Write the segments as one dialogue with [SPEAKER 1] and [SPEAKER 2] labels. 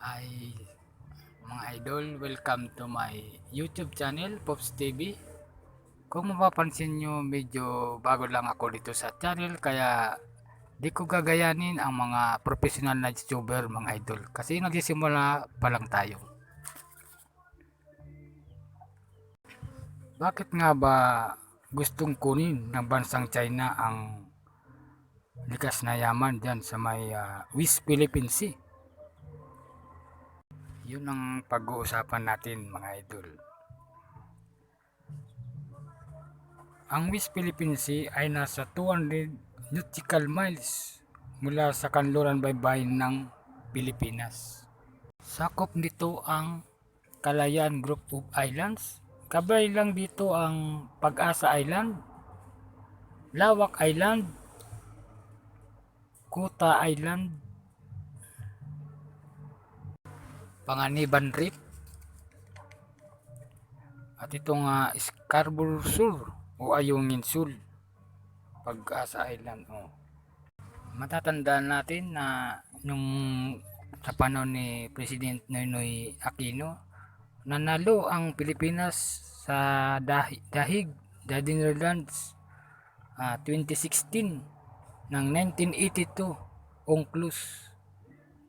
[SPEAKER 1] Ay, mga idol, welcome to my YouTube channel, Pops TV. Kung mapapansin nyo, medyo bago lang ako dito sa channel, kaya di ko gagayanin ang mga professional na YouTuber, mga idol. Kasi nagsisimula pa lang tayo. Bakit nga ba gustong kunin ng bansang China ang likas na yaman dyan sa may ah, West Philippine Sea? Yun ang pag-uusapan natin mga idol. Ang West Philippine Sea ay nasa 200 nautical miles mula sa kanluran baybayin ng Pilipinas. Sakop nito ang Kalayaan Group of Islands. Kabay lang dito ang Pag-asa Island, Lawak Island, Kuta Island, Panganiban Reef, at itong uh, Scarborough Sur o Ayungin Sul, Pag-asa Island. Oh. Matatandaan natin na nung sa panahon ni President Noynoy Aquino, nanalo ang Pilipinas sa dahi, dahig the Netherlands ah, 2016 ng 1982 UNCLOS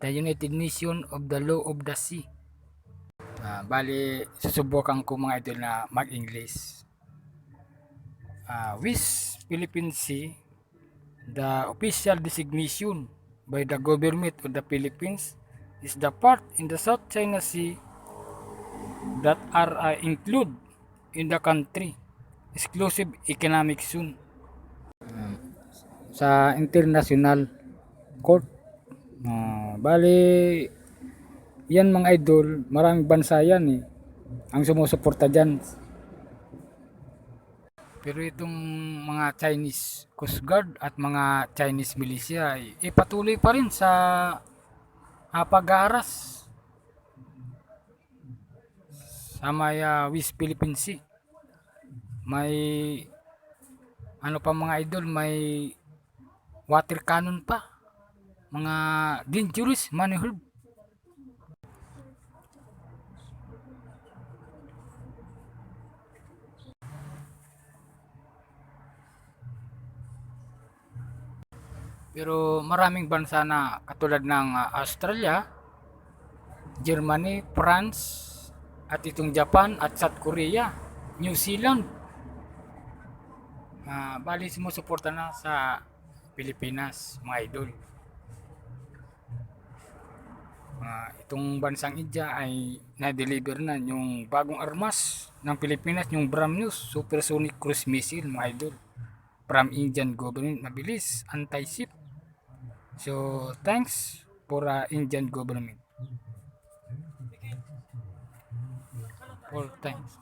[SPEAKER 1] the United Nation of the Law of the Sea. Ah, bali susubukan ko mga idol na mag-English. Ah, West Philippine Sea the official designation by the government of the Philippines is the part in the South China Sea that are uh, included in the country. Exclusive economic zone. Sa international court Ah, bali yan mga idol maraming bansa yan eh ang sumusuporta dyan pero itong mga Chinese Coast Guard at mga Chinese militia ay eh, patuloy pa rin sa ah, pag-aaras sa may ah, West Philippine Sea. May ano pa mga idol, may water cannon pa. Mga dangerous maneuver. Pero maraming bansa na katulad ng ah, Australia, Germany, France, at itong Japan at South Korea, New Zealand. Ah, bali sumusuporta na sa Pilipinas, mga idol. Itong bansang India ay na-deliver na yung bagong armas ng Pilipinas, yung BrahMos Supersonic Cruise Missile, mga idol. From Indian government, mabilis, anti-ship. So, thanks for uh, Indian government. For thanks.